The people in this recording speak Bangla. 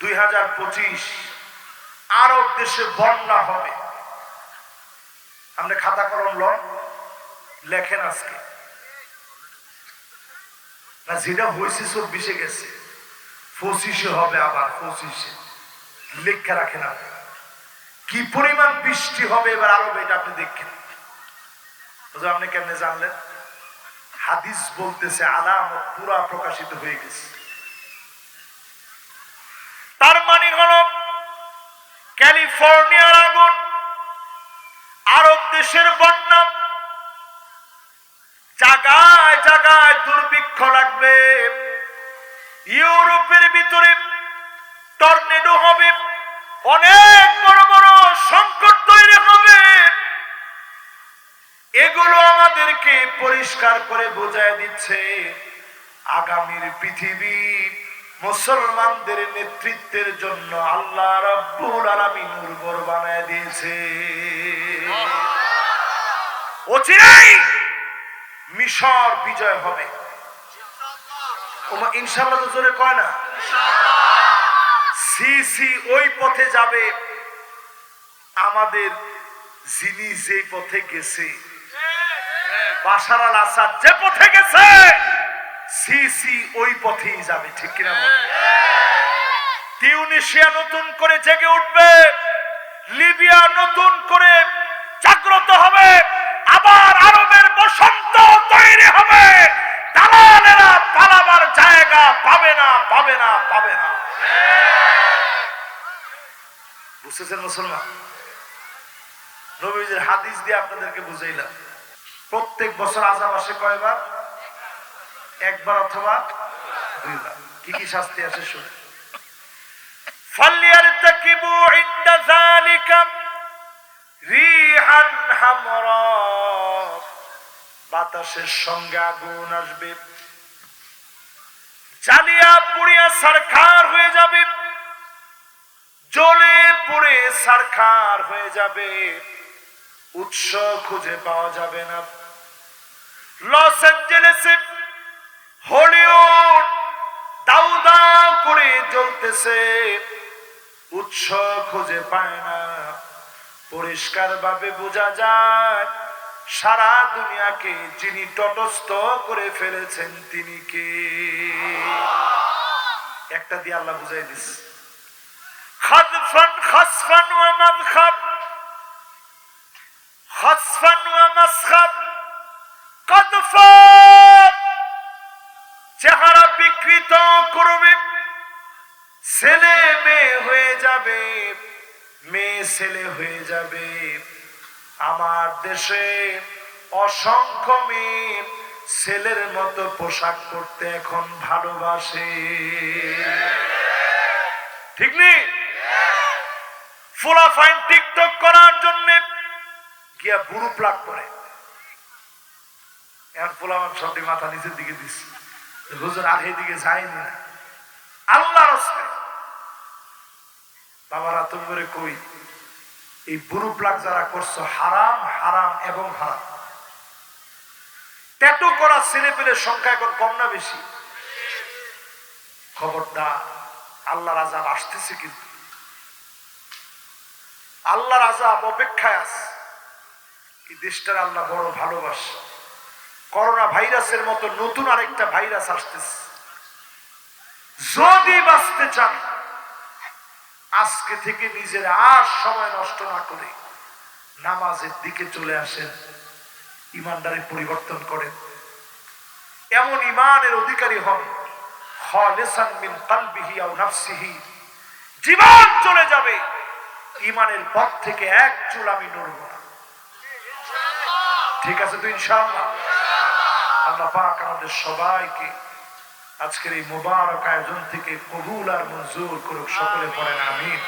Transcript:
দুই হাজার পঁচিশ, আরব দেশে বন্যা হবে। আপনি খাতা কলম লেখেন আজকে। না, যেটা হয়েছে চব্বিশে গেছে, পঁচিশে হবে আবার, পঁচিশে। লেখা রাখেন আপনি। কি পরিমাণ বৃষ্টি হবে এবার আরবে, এটা আপনি দেখেন। আপনি কেমনে জানলেন? হাদিস বলতেছে, আলামত পুরা প্রকাশিত হয়ে গেছে তার মানে হল ক্যালিফোর্নিয়ার আগুন, আরব দেশের বন্যা। জায়গায় জায়গায় দুর্ভিক্ষ লাগবে। ইউরোপের ভিতরে টর্নেডো হবে। অনেক বড় বড় সংকট তৈরি হবে। এগুলো আমাদেরকে পরিষ্কার করে বোঝায় দিচ্ছে আগামীর পৃথিবী। মুসলমানদের নেতৃত্বের জন্য আল্লাহ রাব্বুল উর্বর বানায় দিয়েছে। মিশর বিজয় হবে। ইনশাল্লাহ তো জোরে কয় না? ওই পথে যাবে। আমাদের যিনি যে পথে গেছে, বাশার আল আসাদ যে পথে গেছে ওই পথেই যাবে, ঠিক কিনা? তিউনিশিয়া নতুন করে জেগে উঠবে। লিবিয়া নতুন করে জাগ্রত হবে। আবার আরবের বসন্ত তৈরি হবে। দালালেরা পালাবার জায়গা পাবে না পাবে না পাবে না। বুঝতেছেন মুসলমান? নবীজির হাদিস দিয়ে আপনাদেরকে বুঝাইলাম। প্রত্যেক বছর আজাব আসে কয়বার? একবার অথবা দুইবার। কি কি শাস্তি আসে শুনে। فليرتكبوا عند ذلك ريحا حمراء বাতাসের সঙ্গে আগুন আসবে জ্বালিয়া পুড়িয়া সারখার হয়ে যাবে জ্বলে পুড়ে সারখার হয়ে যাবে উৎস খুঁজে পাওয়া যাবে না লস অ্যাঞ্জেলেসে হলিউড দাউ দাউ করে জ্বলতেছে উৎস খুঁজে পায় না। পরিষ্কার ভাবে বোঝা যায়, সারা দুনিয়াকে যিনি তটস্থ করে ফেলেছেন তিনি কে? একটা দিয়ে আল্লাহ বুঝাই দিস। চেহারা বিকৃত করবে। ছেলে মেয়ে হয়ে যাবে, মেয়ে ছেলে হয়ে যাবে। আমার দেশে অসংখ্য মেয়ে ছেলের মতো পোশাক পরতে এখন ভালোবাসে। ঠিক নেই ফুলা ফাইন টিকটক করার জন্য গিয়া বুড়ু প্লাক করে। এখন ফুলা সবটি মাথা নিচের দিকে দিচ্ছে হুজুর আগে দিকে যায়নি আল্লাহ রস্তে বাবারা তুমি করে কই? এই বুড়ু প্লাক যারা করছ, হারাম হারাম এবং হারাম। ট্যাটু করা ছেলে পেলে সংখ্যা এখন কম না বেশি? খবরদার, আল্লাহর আজাব আসতেছে কিন্তু। আল্লাহর আজাব অপেক্ষায় আছে। এই দেশটার আল্লাহ বড় ভালোবাসে। করোনা ভাইরাসের মতো নতুন আরেকটা ভাইরাস আসতেছে। যদি বাঁচতে চান আজকে থেকে নিজের আর সময় নষ্ট না করে নামাজের দিকে চলে আসেন, ইমানদারি পরিবর্তন করেন। এমন ইমানের অধিকারী হন জীবন চলে যাবে, ইমানের পথ থেকে এক চুল আমি নড়ব না। ঠিক আছে তো ইনশাআল্লাহ? আল্লাহ পাক আমাদের সবাইকে আজকের এই মোবারক আয়োজন থেকে কবুল আর মঞ্জুর করুক সকলে পড়েন আমিন।